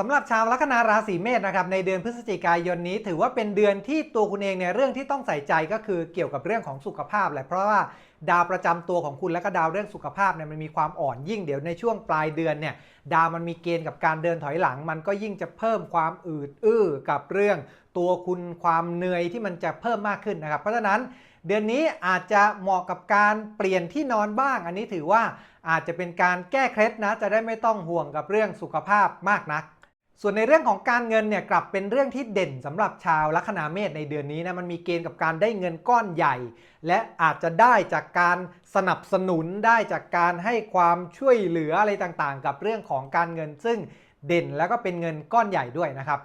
สำหรับชาวลัคนาราศีเมษนะครับในเดือนพฤศจิกายนนี้ ถือว่าเป็นเดือนที่ตัวคุณเองเนี่ยเรื่องที่ต้องใส่ใจก็คือเกี่ยวกับเรื่องของสุขภาพแหละเพราะว่าดาวประจำตัวของคุณและก็ดาวเรื่องสุขภาพเนี่ยมันมีความอ่อนยิ่งเดี๋ยวในช่วงปลายเดือนเนี่ยดาวมันมีเกณฑ์กับการเดินถอยหลัง มันก็ยิ่งจะเพิ่มความอืดอื้อกับเรื่อง ตัวคุณความเหนื่อยที่มันจะเพิ่มมากขึ้นนะครับ เพราะฉะนั้นเดือนนี้อาจจะเหมาะกับการเปลี่ยนที่นอนบ้าง อันนี้ถือว่าอาจจะเป็นการแก้เคล็ดนะจะได้ไม่ต้องห่วงกับเรื่องสุขภาพมากนัก ส่วนในเรื่องของการเงินเนี่ยกลับเป็นเรื่องที่เด่นสำหรับชาวลัคนาเมษในเดือนนี้นะมันมีเกณฑ์กับการได้เงินก้อนใหญ่ และอาจจะได้จากการสนับสนุนได้จากการให้ความช่วยเหลืออะไรต่างๆ กับเรื่องของการเงิน ซึ่งเด่นแล้วก็เป็นเงินก้อนใหญ่ด้วยนะครับ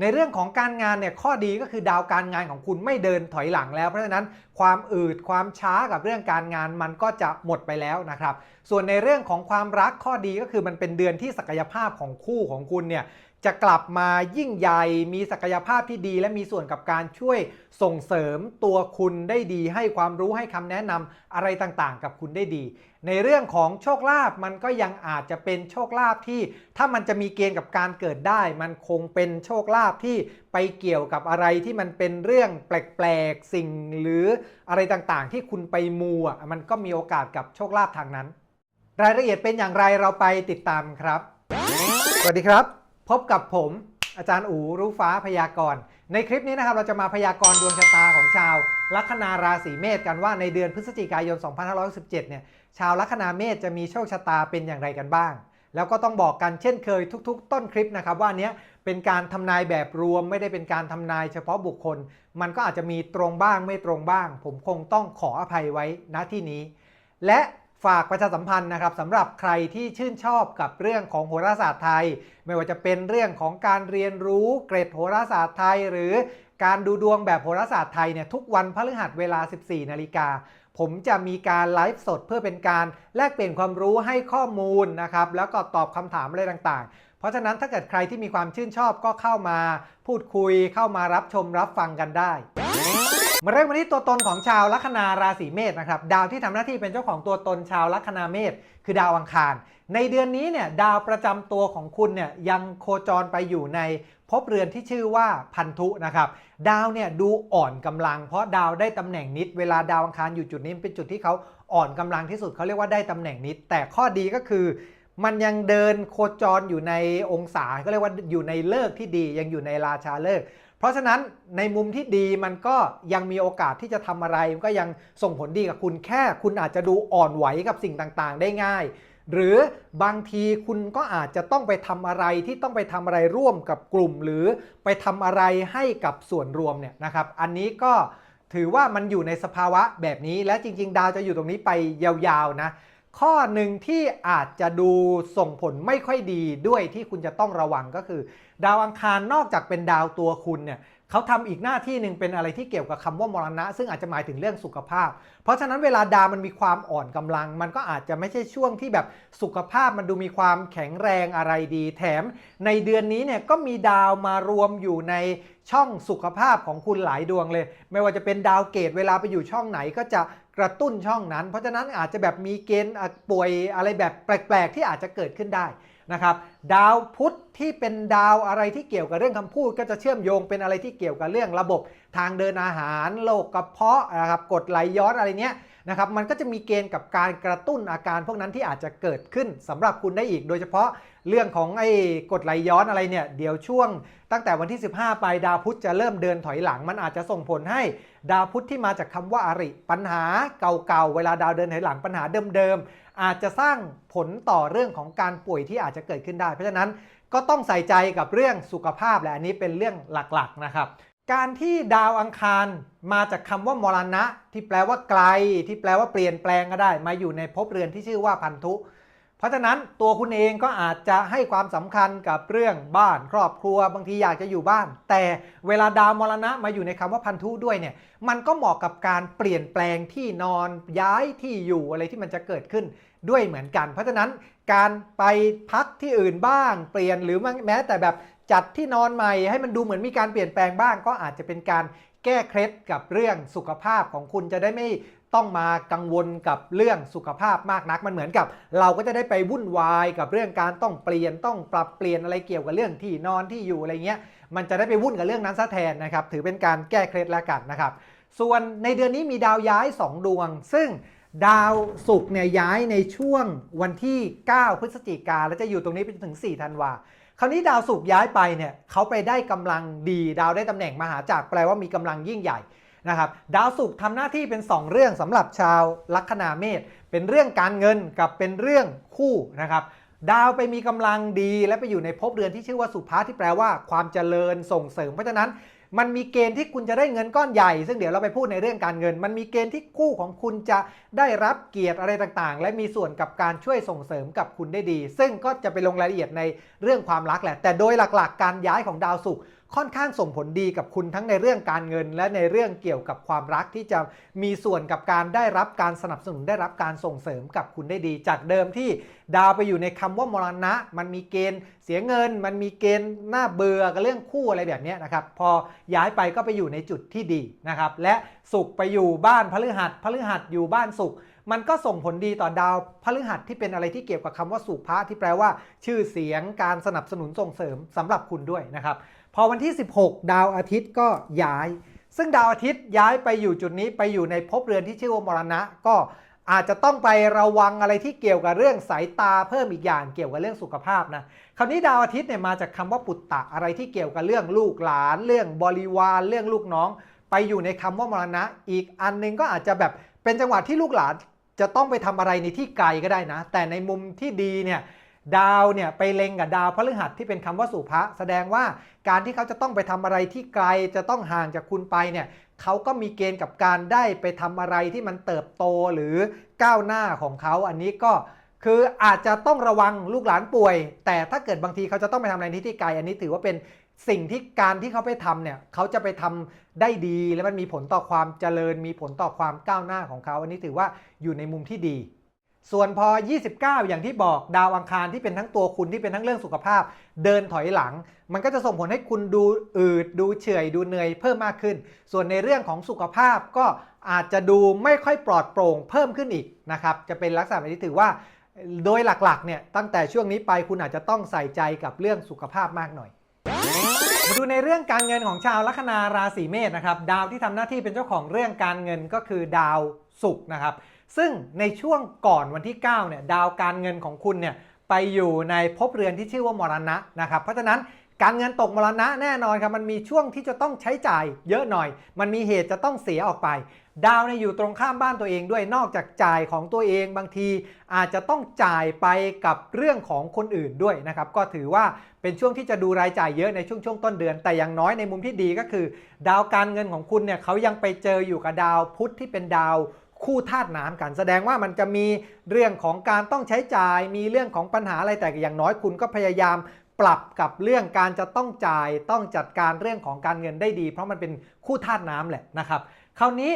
ในเรื่องของการงานเนี่ยข้อดีก็คือดาวการงานของคุณไม่เดินถอยหลังแล้ว เพราะฉะนั้นความอืดความช้ากับเรื่องการงานมันก็จะหมดไปแล้วนะครับ ส่วนในเรื่องของความรักข้อดีก็คือมันเป็นเดือนที่ศักยภาพของคู่ของคุณเนี่ย จะกลับมายิ่งใหญ่ มีศักยภาพที่ดี และมีส่วนกับการช่วยส่งเสริมตัวคุณได้ดี ให้ความรู้ให้คำแนะนำอะไรต่างๆ กับคุณได้ดี ในเรื่องของโชคลาภมันก็ยังอาจจะเป็นโชคลาภที่ ถ้ามันจะมีเกณฑ์กับการเกิดได้ มันคงเป็นโชคลาภที่ไปเกี่ยวกับอะไรที่มันเป็นเรื่องแปลกๆสิ่งหรืออะไรต่างๆ ที่คุณไปมูอะมันก็มีโอกาสกับโชคลาภทางนั้น รายละเอียดเป็นอย่างไรเราไปติดตามครับ สวัสดีครับ พบกับผมอาจารย์อูรู้ฟ้าพยากรณ์ ในคลิปนี้นะครับเราจะมาพยากรณ์ดวงชะตาของชาว ลัคนาราศีเมษกันว่าในเดือนพฤศจิกายน 2517 เนี่ยชาวลัคนาเมษจะมีโชคชะตาเป็นอย่างไรกันบ้าง แล้วก็ต้องบอกกันเช่นเคยทุก ๆ ต้นคลิปนะครับว่าเนี้ยเป็นการทำนายแบบรวมไม่ได้เป็นการทำนายเฉพาะบุคคล มันก็อาจจะมีตรงบ้างไม่ตรงบ้าง ผมคงต้องขออภัยไว้ณที่นี้ และ ฝากประชาสัมพันธ์นะครับสำหรับใครที่ชื่นชอบกับเรื่องของโหราศาสตร์ไทย ไม่ว่าจะเป็นเรื่องของการเรียนรู้เกรดโหราศาสตร์ไทย หรือการดูดวงแบบโหราศาสตร์ไทยเนี่ยทุกวันพฤหัสเวลา 14 นาฬิกาผมจะมีการไลฟ์สดเพื่อเป็นการแลกเปลี่ยนความรู้ให้ข้อมูลนะครับ แล้วก็ตอบคำถามอะไรต่างๆ เพราะฉะนั้นถ้าเกิดใครที่มีความชื่นชอบก็เข้ามาพูดคุยเข้ามารับชมรับฟังกันได้ มาเริ่มวันนี้ตัวตนของชาวลัคนาราศีเมษนะครับดาวที่ทำหน้าที่เป็นเจ้าของตัวตนชาวลัคนาเมษคือดาวอังคาร ในเดือนนี้เนี่ยดาวประจำตัวของคุณเนี่ยยังโคจรไปอยู่ในภพเรือนที่ชื่อว่าพันธุนะครับดาวเนี่ยดูอ่อนกำลัง เพราะดาวได้ตำแหน่งนิด เวลาดาวอังคารอยู่จุดนี้เป็นจุดที่เขาอ่อนกำลังที่สุดเขาเรียกว่าได้ตำแหน่งนิด แต่ข้อดีก็คือมันยังเดินโคจรอยู่ในองศาก็เรียกว่าอยู่ในเลิกที่ดียังอยู่ในราชาเลิก เพราะฉะนั้นในมุมที่ดีมันก็ยังมีโอกาสที่จะทำอะไรมันก็ยังส่งผลดีกับคุณแค่ คุณอาจจะดูอ่อนไหวกับสิ่งต่างๆ ได้ง่าย หรือบางทีคุณก็อาจจะต้องไปทำอะไรที่ต้องไปทำอะไรร่วมกับกลุ่ม หรือไปทำอะไรให้กับส่วนรวมเนี่ยนะครับอันนี้ก็ถือว่ามันอยู่ในสภาวะแบบนี้และจริง ๆ ดาวจะอยู่ตรงนี้ไปยาวๆนะ ข้อหนึ่งที่อาจจะดูส่งผลไม่ค่อยดีด้วยที่คุณจะต้องระวังก็คือ ดาวอังคารนอกจากเป็นดาวตัวคุณเนี่ยเขาทำอีกหน้าที่หนึ่งเป็นอะไรที่เกี่ยวกับคำว่ามรณะ ซึ่งอาจจะหมายถึงเรื่องสุขภาพ เพราะฉะนั้นเวลาดาวมันมีความอ่อนกำลัง มันก็อาจจะไม่ใช่ช่วงที่แบบสุขภาพมันดูมีความแข็งแรงอะไรดี แถมในเดือนนี้เนี่ยก็มีดาวมารวมอยู่ในช่องสุขภาพของคุณหลายดวงเลย ไม่ว่าจะเป็นดาวเกตเวลาไปอยู่ช่องไหนก็จะ กระตุ้นช่องนั้น เพราะฉะนั้นอาจจะแบบมีเกณฑ์ป่วยอะไรแบบแปลกๆ ที่อาจจะเกิดขึ้นได้นะครับดาวพุธที่เป็นดาวอะไรที่เกี่ยวกับเรื่องคำพูด ก็จะเชื่อมโยงเป็นอะไรที่เกี่ยวกับเรื่องระบบทางเดินอาหารโรคกระเพาะนะครับกดไหลย้อนอะไรเนี้ย นะครับมันก็จะมีเกณฑ์กับการกระตุ้นอาการพวกนั้นที่อาจจะเกิดขึ้นสำหรับคุณได้อีก โดยเฉพาะเรื่องของไอ้กดไหลย้อนอะไรเนี่ยเดี๋ยวช่วง ตั้งแต่วันที่ 15 ไปดาวพุธจะเริ่มเดินถอยหลัง มันอาจจะส่งผลให้ดาวพุธที่มาจากคำว่าอาริ ปัญหาเก่าๆเวลาดาวเดินถอยหลังปัญหาเดิมๆอาจจะสร้างผลต่อเรื่องของการป่วยที่อาจจะเกิดขึ้นได้ เพราะฉะนั้นก็ต้องใส่ใจกับเรื่องสุขภาพและอันนี้เป็นเรื่องหลักๆนะครับ การที่ดาวอังคารมาจากคำว่ามรณะ ที่แปลว่าไกล ที่แปลว่าเปลี่ยนแปลงก็ได้ มาอยู่ในภพเรือนที่ชื่อว่าพันธุ เพราะฉะนั้นตัวคุณเองก็อาจจะให้ความสำคัญกับเรื่องบ้านครอบครัวบางทีอยากจะอยู่บ้าน แต่เวลาดาวมรณะมาอยู่ในคำว่าพันธุด้วยเนี่ยมันก็เหมาะกับการเปลี่ยนแปลงที่นอนย้ายที่อยู่อะไรที่มันจะเกิดขึ้นด้วยเหมือนกัน เพราะฉะนั้นการไปพักที่อื่นบ้าง เปลี่ยนหรือแม้แต่แบบ จัดที่นอนใหม่ให้มันดูเหมือนมีการเปลี่ยนแปลงบ้าง ก็อาจจะเป็นการแก้เคล็ดกับเรื่องสุขภาพของคุณจะได้ไม่ต้องมากังวลกับเรื่องสุขภาพมากนัก มันเหมือนกับ เราก็จะได้ไปวุ่นวายกับเรื่องการต้องเปลี่ยนต้องปรับเปลี่ยนอะไรเกี่ยวกับเรื่องที่นอนที่อยู่อะไรเงี้ย มันจะได้ไปวุ่นกับเรื่องนั้นซะแทนนะครับ ถือเป็นการแก้เคล็ดแล้วกันนะครับ ส่วนในเดือนนี้มีดาวย้าย 2 ดวง ซึ่งดาวศุกร์เนี่ยย้ายในช่วงวันที่ 9 พฤศจิกาแล้วจะอยู่ตรงนี้ไปจนถึง 4 ธันวาค คราวนี้ดาวสุกย้ายไปเนี่ยเขาไปได้กำลังดีดาวได้ตำแหน่งมหาจักรแปลว่ามีกำลังยิ่งใหญ่นะครับดาวสุกทำหน้าที่เป็น 2 เรื่องสำหรับชาวลัคนาเมษเป็นเรื่องการเงินกับเป็นเรื่องคู่นะครับดาวไปมีกำลังดีและไปอยู่ในภพเรือนที่ชื่อว่าสุภาที่แปลว่าความเจริญส่งเสริมเพราะฉะนั้น มันมีเกณฑ์ที่คุณจะได้เงินก้อนใหญ่ ซึ่งเดี๋ยวเราไปพูดในเรื่องการเงิน มันมีเกณฑ์ที่คู่ของคุณจะได้รับเกียรติอะไรต่างๆ และมีส่วนกับการช่วยส่งเสริมกับคุณได้ดี ซึ่งก็จะไปลงรายละเอียดในเรื่องความรักแหละ แต่โดยหลักๆ การย้ายของดาวศุกร์ ค่อนข้างส่งผลดีกับคุณทั้งในเรื่องการเงิน และในเรื่องเกี่ยวกับความรักที่จะมีส่วนกับการได้รับการสนับสนุนได้รับการส่งเสริมกับคุณได้ดี จากเดิมที่ดาวไปอยู่ในคำว่ามรณะ มันมีเกณฑ์เสียเงิน มันมีเกณฑ์หน้าเบื่อกับเรื่องคู่อะไรแบบนี้นะครับพอย้ายไปก็ไปอยู่ในจุดที่ดีนะครับและสุขไปอยู่บ้านพฤหัสพฤหัสอยู่บ้านสุขมันก็ส่งผลดีต่อดาวพฤหัสที่เป็นอะไรที่เกี่ยวกับคำว่าสุภะที่แปลว่า ชื่อเสียงการสนับสนุนส่งเสริมสำหรับคุณด้วยนะครับ พอวันที่ 16 ดาวอาทิตย์ก็ย้าย ซึ่งดาวอาทิตย์ย้ายไปอยู่จุดนี้ไปอยู่ในภพเรือนที่ชื่อว่ามรณะ ก็อาจจะต้องไประวังอะไรที่เกี่ยวกับเรื่องสายตาเพิ่มอีกอย่างเกี่ยวกับเรื่องสุขภาพนะคราวนี้ดาวอาทิตย์เนี่ยมาจากคำว่าปุตตะอะไรที่เกี่ยวกับเรื่องลูกหลาน เรื่องบริวารเรื่องลูกน้อง ไปอยู่ในคำว่ามรณะ อีกอันหนึงก็อาจจะแบบเป็นจังหวะที่ลูกหลานจะต้องไปทำอะไรในที่ไกลก็ได้นะ แต่ในมุมที่ดีเนี่ย ดาวเนี่ยไปเล็งกับดาวพฤหัสที่เป็นคำว่าสุภะแสดงว่าการที่เขาจะต้องไปทำอะไรที่ไกลจะต้องห่างจากคุณไปเนี่ยเขาก็มีเกณฑ์กับการได้ไปทำอะไรที่มันเติบโตหรือก้าวหน้าของเขาอันนี้ก็คืออาจจะต้องระวังลูกหลานป่วย แต่ถ้าเกิดบางทีเขาจะต้องไปทำอะไรที่ที่ไกลอันนี้ถือว่าเป็นสิ่งที่การที่เขาไปทำเนี่ยเขาจะไปทำได้ดีและมันมีผลต่อความเจริญ มีผลต่อความก้าวหน้าของเขา อันนี้ถือว่าอยู่ในมุมที่ดี ส่วนพอ 29 อย่างที่บอกดาวอังคารที่เป็นทั้งตัวคุณที่เป็นทั้งเรื่องสุขภาพ เดินถอยหลัง มันก็จะส่งผลให้คุณดูอืดดูเฉื่อยดูเหนื่อยเพิ่มมากขึ้น ส่วนในเรื่องของสุขภาพก็อาจจะดูไม่ค่อยปลอดโปร่งเพิ่มขึ้นอีกนะครับจะเป็นลักษณะแบบนี้ถือว่า โดยหลักๆเนี่ยตั้งแต่ช่วงนี้ไปคุณอาจจะต้องใส่ใจกับเรื่องสุขภาพมากหน่อยมาดูในเรื่องการเงินของชาวลัคนาราศีเมษนะครับดาวที่ทำหน้าที่เป็นเจ้าของเรื่องการเงินก็คือดาวศุกร์นะครับ ซึ่งในช่วงก่อนวันที่ 9 เนี่ย ดาวการเงินของคุณเนี่ยไปอยู่ในภพเรือนที่ชื่อว่ามรณะนะครับ เพราะฉะนั้นการเงินตกมรณะแน่นอนครับ มันมีช่วงที่จะต้องใช้จ่ายเยอะหน่อย มันมีเหตุจะต้องเสียออกไป ดาวเนี่ยอยู่ตรงข้ามบ้านตัวเองด้วย นอกจากจ่ายของตัวเองบางที อาจจะต้องจ่ายไปกับเรื่องของคนอื่นด้วยนะครับ ก็ถือว่าเป็นช่วงที่จะดูรายจ่ายเยอะในช่วงช่วงต้นเดือน แต่อย่างน้อยในมุมที่ดีก็คือ ดาวการเงินของคุณเนี่ยเขายังไปเจออยู่กับดาวพุธที่เป็นดาว คู่ธาตุน้ำกัน แสดงว่ามันจะมีเรื่องของการต้องใช้จ่าย มีเรื่องของปัญหาอะไรแต่อย่างน้อยคุณก็พยายามปรับกับเรื่องการจะต้องจ่ายต้องจัดการเรื่องของการเงินได้ดี เพราะมันเป็นคู่ธาตุน้ำแหละนะครับ คราวนี้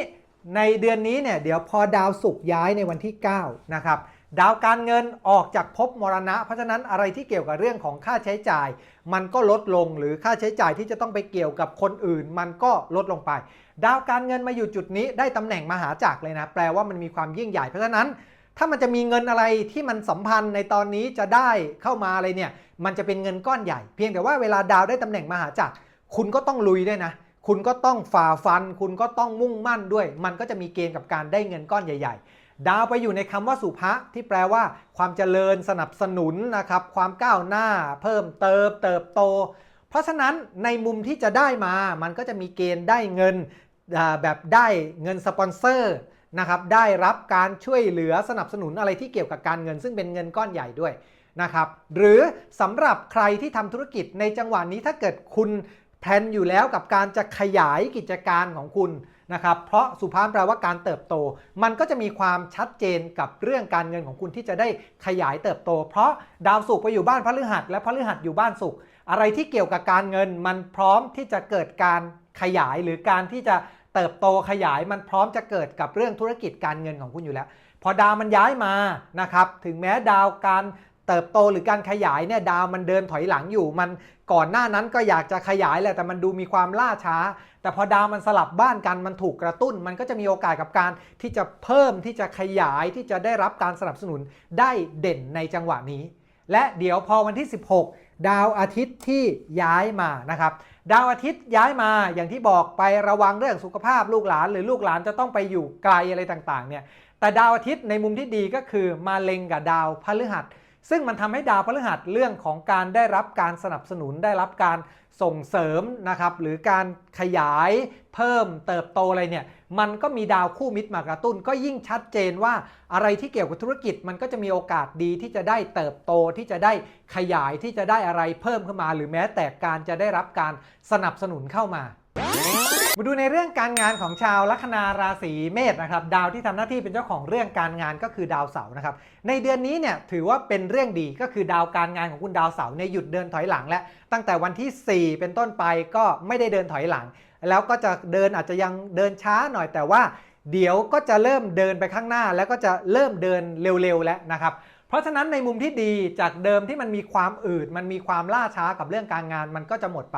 ในเดือนนี้เนี่ยเดี๋ยวพอดาวศุกร์ย้ายในวันที่ 9 นะครับดาวการเงินออกจากภพมรณะ เพราะฉะนั้นอะไรที่เกี่ยวกับเรื่องของค่าใช้จ่าย มันก็ลดลงหรือค่าใช้จ่ายที่จะต้องไปเกี่ยวกับคนอื่น มันก็ลดลงไป ดาวการเงินมาอยู่จุดนี้ได้ตำแหน่งมหาจักรเลยนะ แปลว่ามันมีความยิ่งใหญ่เพราะฉะนั้น ถ้ามันจะมีเงินอะไรที่มันสัมพันธ์ในตอนนี้จะได้เข้ามาอะไรเนี่ย มันจะเป็นเงินก้อนใหญ่ เพียงแต่ว่าเวลาดาวได้ตำแหน่งมหาจักรคุณก็ต้องลุยด้วยนะคุณก็ต้องฝ่าฟัน คุณก็ต้องมุ่งมั่นด้วย มันก็จะมีเกณฑ์กับการได้เงินก้อนใหญ่ ๆ ดาวไปอยู่ในคำว่าสุภะที่แปลว่า ความเจริญสนับสนุนนะครับ ความก้าวหน้า เพิ่มเติมเติบโต เพราะฉะนั้นในมุมที่จะได้มา มันก็จะมีเกณฑ์ได้เงิน แบบได้เงินสปอนเซอร์นะครับได้รับการช่วยเหลือสนับสนุนอะไรที่เกี่ยวกับการเงิน ซึ่งเป็นเงินก้อนใหญ่ด้วยนะครับหรือสำหรับใครที่ทำธุรกิจในจังหวะนี้ถ้าเกิดคุณแพลนอยู่แล้วกับการจะขยายกิจการของคุณนะครับเพราะสุภาพแปลว่าการเติบโต มันก็จะมีความชัดเจนกับเรื่องการเงินของคุณที่จะได้ขยายเติบโต เพราะดาวศุกร์ไปอยู่บ้านพฤหัสและพฤหัสอยู่บ้านศุกร์อะไรที่เกี่ยวกับการเงินมันพร้อมที่จะเกิดการขยายหรือการที่จะ เติบโตขยายมันพร้อมจะเกิดกับเรื่องธุรกิจการเงินของคุณอยู่แล้ว พอดาวมันย้ายมานะครับถึงแม้ดาวการเติบโตหรือการขยายเนี่ยดาวมันเดินถอยหลังอยู่ มันก่อนหน้านั้นก็อยากจะขยายแหละแต่มันดูมีความล่าช้า แต่พอดาวมันสลับบ้านกันมันถูกกระตุ้น มันก็จะมีโอกาสกับการที่จะเพิ่มที่จะขยายที่จะได้รับการสนับสนุนได้เด่นในจังหวะนี้ และเดี๋ยวพอวันที่ 16 ดาวอาทิตย์ที่ย้ายมานะครับ ดาวอาทิตย์ย้ายมาอย่างที่บอกไประวังเรื่องสุขภาพลูกหลาน หรือลูกหลานจะต้องไปอยู่ไกลอะไรต่างๆเนี่ยแต่ดาวอาทิตย์ในมุมที่ดีก็คือมาเล็งกับดาวพฤหัสซึ่งมันทำให้ดาวพฤหัสเรื่องของการได้รับการสนับสนุนได้รับการ ส่งเสริมนะครับหรือการขยายเพิ่มเติบโตอะไรเนี่ยมันก็มีดาวคู่มิตรมากระตุ้น ก็ยิ่งชัดเจนว่าอะไรที่เกี่ยวกับธุรกิจมันก็จะมีโอกาสดีที่จะได้เติบโตที่จะได้ขยายที่จะได้อะไรเพิ่มขึ้นมา หรือแม้แต่การจะได้รับการสนับสนุนเข้ามา มาดูในเรื่องการงานของชาวลัคนาราศีเมษนะครับดาวที่ทำหน้าที่เป็นเจ้าของเรื่องการงานก็คือดาวเสาร์นะครับในเดือนนี้เนี่ยถือว่าเป็นเรื่องดีก็คือดาวการงานของคุณดาวเสาร์เนี่ยหยุดเดินถอยหลังและตั้งแต่วันที่ 4 เป็นต้นไปก็ไม่ได้เดินถอยหลัง แล้วก็จะเดินอาจจะยังเดินช้าหน่อยแต่ว่า เดี๋ยวก็จะเริ่มเดินไปข้างหน้า แล้วก็จะเริ่มเดินเร็วๆแล้วนะครับ เพราะฉะนั้นในมุมที่ดีจากเดิมที่มันมีความอืดมันมีความล่าช้ากับเรื่องการงานมันก็จะหมดไป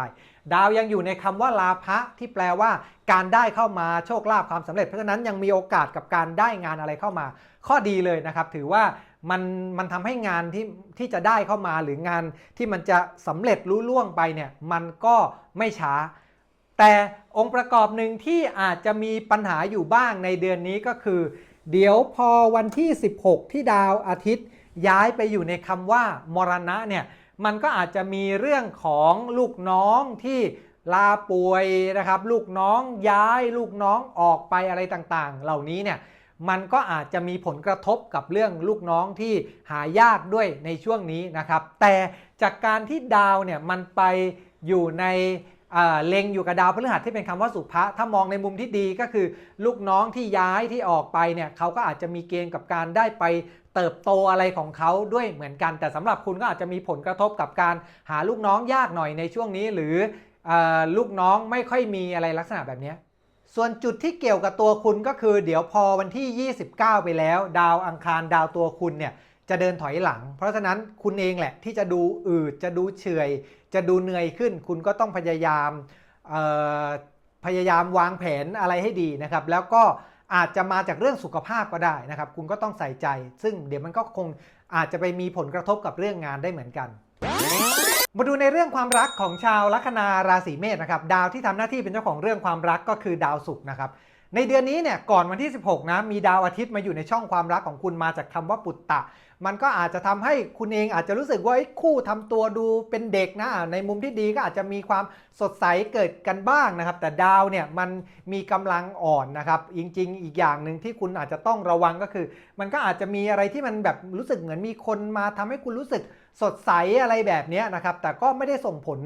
ดาวยังอยู่ในคำว่าลาภะที่แปลว่า การได้เข้ามาโชคลาภความสำเร็จ เพราะฉะนั้นยังมีโอกาสกับการได้งานอะไรเข้ามา ข้อดีเลยนะครับ ถือว่ามันมันทำให้งานที่ที่จะได้เข้ามาหรืองานที่มันจะสำเร็จรุ่ล่วงไปเนี่ยมันก็ไม่ช้า แต่องค์ประกอบหนึ่งที่อาจจะมีปัญหาอยู่บ้างในเดือนนี้ก็คือ เดี๋ยวพอวันที่ 16 ที่ดาวอาทิตย์ ย้ายไปอยู่ในคำว่ามรณะเนี่ยมันก็อาจจะมีเรื่องของลูกน้องที่ลาป่วยนะครับ ลูกน้องย้ายลูกน้องออกไปอะไรต่างๆ เหล่านี้เนี่ยมันก็อาจจะมีผลกระทบกับเรื่องลูกน้องที่หายากด้วยในช่วงนี้นะครับ แต่จากการที่ดาวเนี่ยมันไปอยู่ในเล็งอยู่กับดาวพฤหัสที่เป็นคำว่าสุภะถ้ามองในมุมที่ดีก็คือ ลูกน้องที่ย้ายที่ออกไปเนี่ยเขาก็อาจจะมีเกณฑ์กับการได้ไป เติบโตอะไรของเขาด้วยเหมือนกัน แต่สำหรับคุณก็อาจจะมีผลกระทบกับการหาลูกน้องยากหน่อยในช่วงนี้ หรืออลูกน้องไม่ค่อยมีอะไรลักษณะแบบนี้ส่วนจุดที่เกี่ยวกับตัวคุณก็คือ เดี๋ยวพอวันที่ 29 ไปแล้ว ดาวอังคารดาวตัวคุณเนี่ยจะเดินถอยหลัง เพราะฉะนั้นคุณเองแหละที่จะดูอืดจะดูเฉยจะดูเหนื่อยขึ้น คุณก็ต้องพยายามพยายามวางแผนอะไรให้ดีนะครับ แล้วก็ อาจจะมาจากเรื่องสุขภาพก็ได้นะครับ คุณก็ต้องใส่ใจ ซึ่งเดี๋ยวมันก็คงอาจจะไปมีผลกระทบกับเรื่องงานได้เหมือนกัน มาดูในเรื่องความรักของชาวลัคนาราศีเมษนะครับ ดาวที่ทำหน้าที่เป็นเจ้าของเรื่องความรักก็คือดาวศุกร์นะครับ ในเดือนนี้เนี่ยก่อนวันที่ 16 นะ มีดาวอาทิตย์มาอยู่ในช่องความรักของคุณมาจากคำว่าปุตตะ มันก็อาจจะทำให้คุณเองอาจจะรู้สึกว่าเอ้คู่ทำตัวดูเป็นเด็กนะ ในมุมที่ดีก็อาจจะมีความสดใสเกิดกันบ้างนะครับ แต่ดาวเนี่ยมันมีกำลังอ่อนนะครับ จริง ๆ อีกอย่างหนึ่งที่คุณอาจจะต้องระวังก็คือ มันก็อาจจะมีอะไรที่มันแบบรู้สึกเหมือนมีคนมาทำให้คุณรู้สึกสดใสอะไรแบบนี้นะครับ แต่ก็ไม่ได้ส่งผล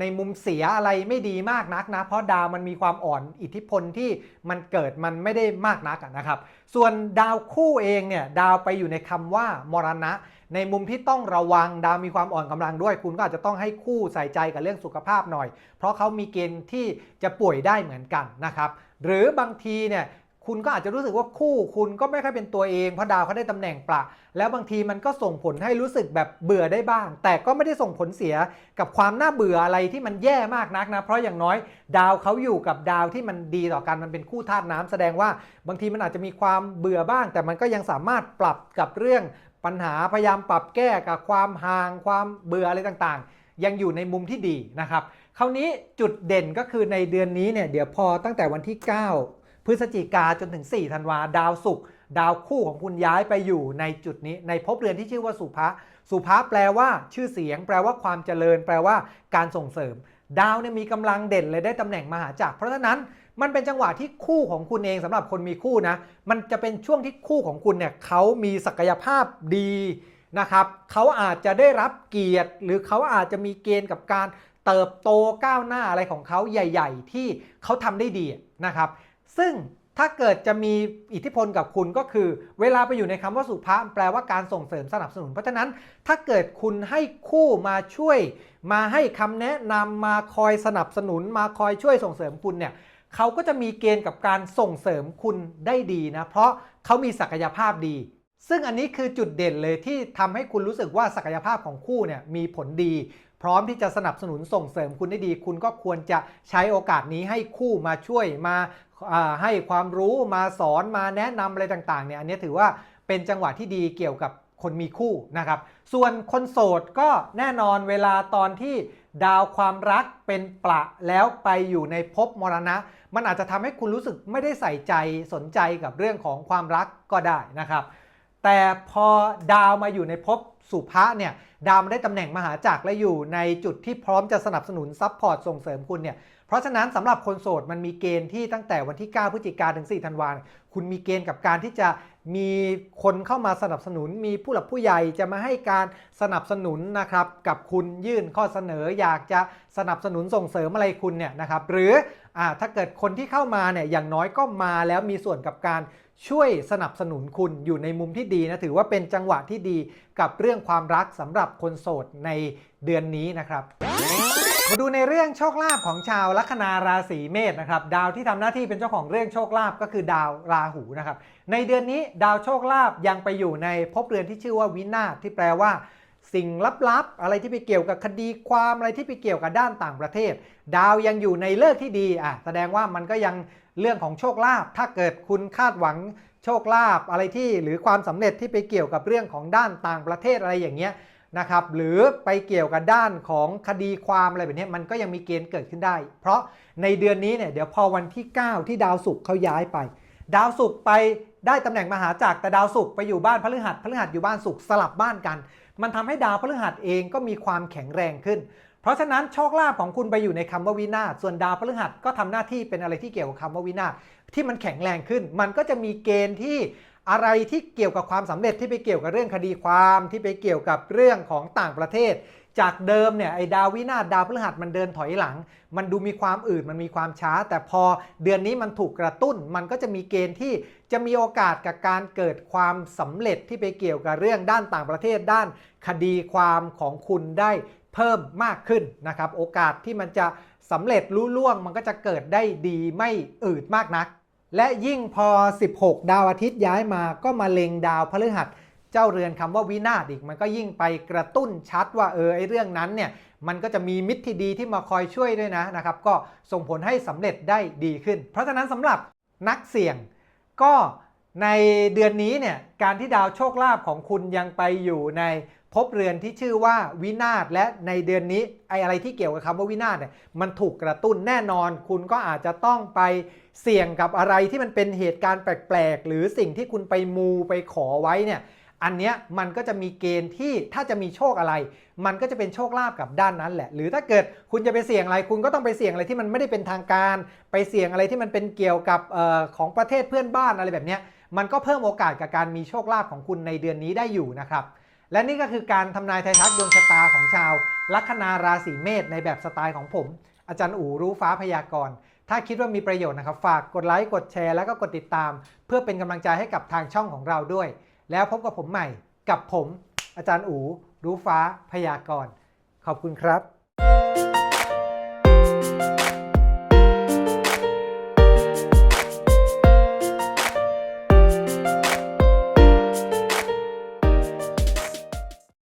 ในมุมเสียอะไรไม่ดีมากนักนะ เพราะดาวมันมีความอ่อนอิทธิพลที่มันเกิดมันไม่ได้มากนักนะครับ ส่วนดาวคู่เองเนี่ยดาวไปอยู่ในคำว่ามรณะ ในมุมที่ต้องระวังดาวมีความอ่อนกำลังด้วย คุณก็อาจจะต้องให้คู่ใส่ใจกับเรื่องสุขภาพหน่อย เพราะเขามีเกณฑ์ที่จะป่วยได้เหมือนกันนะครับ หรือบางทีเนี่ย คุณก็อาจจะรู้สึกว่าคู่คุณก็ไม่ค่อยเป็นตัวเองเพราะดาวเขาได้ตำแหน่งประ แล้วบางทีมันก็ส่งผลให้รู้สึกแบบเบื่อได้บ้าง แต่ก็ไม่ได้ส่งผลเสียกับความน่าเบื่ออะไรที่มันแย่มากนักนะ เพราะอย่างน้อยดาวเขาอยู่กับดาวที่มันดีต่อกันมันเป็นคู่ธาตุน้ำแสดงว่า บางทีมันอาจจะมีความเบื่อบ้าง แต่มันก็ยังสามารถปรับกับเรื่องปัญหาพยายามปรับแก้กับความห่างความเบื่ออะไรต่างๆ ยังอยู่ในมุมที่ดีนะครับคราวนี้จุดเด่นก็คือในเดือนนี้เนี่ยเดี๋ยวพอตั้งแต่วันที่ 9 พฤศจิกาจนถึง 4 ธันวาดาวศุกร์ดาวคู่ของคุณย้ายไปอยู่ในจุดนี้ ในภพเรือนที่ชื่อว่าสุภะสุภะแปลว่าชื่อเสียง แปลว่าความเจริญ แปลว่าการส่งเสริม ดาวเนี่ยมีกำลังเด่นเลยได้ตำแหน่งมหาจักรเพราะฉะนั้นมันเป็นจังหวะที่คู่ของคุณเองสำหรับคนมีคู่นะ มันจะเป็นช่วงที่คู่ของคุณเนี่ยเขามีศักยภาพดีนะครับเขาอาจจะได้รับเกียรติ หรือเขาอาจจะมีเกณฑ์กับการเติบโตก้าวหน้าอะไรของเขาใหญ่ ๆ ที่เขาทำได้ดีนะครับ ซึ่งถ้าเกิดจะมีอิทธิพลกับคุณก็คือ เวลาไปอยู่ในคำว่าสุภาพแปลว่าการส่งเสริมสนับสนุน เพราะฉะนั้นถ้าเกิดคุณให้คู่มาช่วย มาให้คำแนะนำมาคอยสนับสนุน มาคอยช่วยส่งเสริมคุณเนี่ยเขาก็จะมีเกณฑ์กับการส่งเสริมคุณได้ดีนะ เพราะเขามีศักยภาพดี ซึ่งอันนี้คือจุดเด่นเลยที่ทำให้คุณรู้สึกว่าศักยภาพของคู่เนี่ยมีผลดี พร้อมที่จะสนับสนุนส่งเสริมคุณได้ดี คุณก็ควรจะใช้โอกาสนี้ให้คู่มาช่วยมา ให้ความรู้มาสอนมาแนะนำอะไรต่างๆเนี่ยอันนี้ถือว่าเป็นจังหวะที่ดีเกี่ยวกับคนมีคู่นะครับ ส่วนคนโสดก็แน่นอนเวลาตอนที่ดาวความรักเป็นประแล้วไปอยู่ในภพมรณะ มันอาจจะทำให้คุณรู้สึกไม่ได้ใส่ใจสนใจกับเรื่องของความรักก็ได้นะครับ แต่พอดาวมาอยู่ในภพสุภะเนี่ยดาวมันได้ตำแหน่งมหาจักรและอยู่ในจุดที่พร้อมจะสนับสนุนซัพพอร์ตส่งเสริมคุณเนี่ย ราะฉะนั้นสำหรับคนโสดมันมีเกณฑ์ที่ตั้งแต่วันที่ 9 พฤศจิกาถึง 4 ธันวาคมคุณมีเกณฑ์กับการที่จะมีคนเข้ามาสนับสนุน มีผู้หลักผู้ใหญ่จะมาให้การสนับสนุนนะครับกับคุณยื่นข้อเสนออยากจะสนับสนุนส่งเสริมอะไรคุณเนี่ยนะครับหรืออาถ้าเกิดคนที่เข้ามาเนี่ยอย่างน้อยก็มาแล้วมีส่วนกับการช่วยสนับสนุนคุณอยู่ในมุมที่ดีนะถือว่าเป็นจังหวะที่ดีกับเรื่องความรักสำหรับคนโสดในเดือนนี้นะครับ มาดูในเรื่องโชคลาภของชาวลัคนาราศีเมษนะครับดาวที่ทำหน้าที่เป็นเจ้าของเรื่องโชคลาภก็คือดาวราหูนะครับในเดือนนี้ดาวโชคลาภยังไปอยู่ในภพเรือนที่ชื่อว่าวินาศที่แปลว่าสิ่งลับๆ อะไรที่ไปเกี่ยวกับคดีความอะไรที่ไปเกี่ยวกับด้านต่างประเทศ ดาวยังอยู่ในเลิกที่ดีอะแสดงว่ามันก็ยังเรื่องของโชคลาภถ้าเกิดคุณคาดหวังโชคลาภอะไรที่หรือความสำเร็จที่ไปเกี่ยวกับเรื่องของด้านต่างประเทศอะไรอย่างเงี้ย นะครับหรือไปเกี่ยวกับด้านของคดีความอะไรแบบนี้มันก็ยังมีเกณฑ์เกิดขึ้นได้ เพราะในเดือนนี้เนี่ยเดี๋ยวพอวันที่ 9 ที่ดาวศุกร์เขาย้ายไป ดาวศุกร์ไปได้ตำแหน่งมหาจักรแต่ดาวศุกร์ไปอยู่บ้านพฤหัสพฤหัสอยู่บ้านศุกร์สลับบ้านกัน มันทำให้ดาวพฤหัสเองก็มีความแข็งแรงขึ้น เพราะฉะนั้นโชคลาภของคุณไปอยู่ในคำว่าวินาศส่วนดาวพฤหัสก็ทำหน้าที่เป็นอะไรที่เกี่ยวกับคำว่าวินาศที่มันแข็งแรงขึ้น มันก็จะมีเกณฑ์ที่ อะไรที่เกี่ยวกับความสำเร็จที่ไปเกี่ยวกับเรื่องคดีความที่ไปเกี่ยวกับเรื่องของต่างประเทศ จากเดิมเนี่ยไอ้ดาววินาศดาวพฤหัสมันเดินถอยหลัง มันดูมีความอืดมันมีความช้า แต่พอเดือนนี้มันถูกกระตุ้น มันก็จะมีเกณฑ์ที่จะมีโอกาสกับการเกิดความสำเร็จที่ไปเกี่ยวกับเรื่องด้านต่างประเทศ ด้านคดีความของคุณได้เพิ่มมากขึ้นนะครับ โอกาสที่มันจะสำเร็จรุ่ล่วงมันก็จะเกิดได้ดีไม่อืดมากนัก และยิ่งพอ 16 ดาวอาทิตย์ย้ายมาก็มาเล็งดาวพฤหัส เจ้าเรือนคำว่าวินาศอีกมันก็ยิ่งไปกระตุ้นชัดว่าเออไอเรื่องนั้นเนี่ยมันก็จะมีมิตรที่ดีที่มาคอยช่วยด้วยนะนะครับ ก็ส่งผลให้สำเร็จได้ดีขึ้น เพราะฉะนั้นสำหรับนักเสี่ยงก็ในเดือนนี้เนี่ยการที่ดาวโชคลาภของคุณยังไปอยู่ใน ภพเรือนที่ชื่อว่าวินาศและในเดือนนี้ไออะไรที่เกี่ยวกับคำว่าวินาศเนี่ยมันถูกกระตุ้นแน่นอน คุณก็อาจจะต้องไปเสี่ยงกับอะไรที่มันเป็นเหตุการณ์แปลกๆ หรือสิ่งที่คุณไปมูไปขอไว้เนี่ยอันเนี้ยมันก็จะมีเกณฑ์ที่ถ้าจะมีโชคอะไร มันก็จะเป็นโชคลาภกับด้านนั้นแหละ หรือถ้าเกิดคุณจะไปเสี่ยงอะไร คุณก็ต้องไปเสี่ยงอะไรที่มันไม่ได้เป็นทางการ ไปเสี่ยงอะไรที่มันเป็นเกี่ยวกับออของประเทศเพื่อนบ้านอะไรแบบเนี้ยมันก็เพิ่มโอกาสกับการมีโชคลาภของคุณในเดือนนี้ได้อยู่นะครับ และนี่ก็คือการทำนายไทยทักดวงชะตาของชาว ลัคนาราศีเมษในแบบสไตล์ของผม อาจารย์อู๋รู้ฟ้าพยากรณ์ ถ้าคิดว่ามีประโยชน์นะครับ ฝากกดไลค์กดแชร์แล้วก็กดติดตาม เพื่อเป็นกำลังใจให้กับทางช่องของเราด้วย แล้วพบกับผมใหม่กับผม อาจารย์อู๋รู้ฟ้าพยากรณ์ ขอบคุณครับ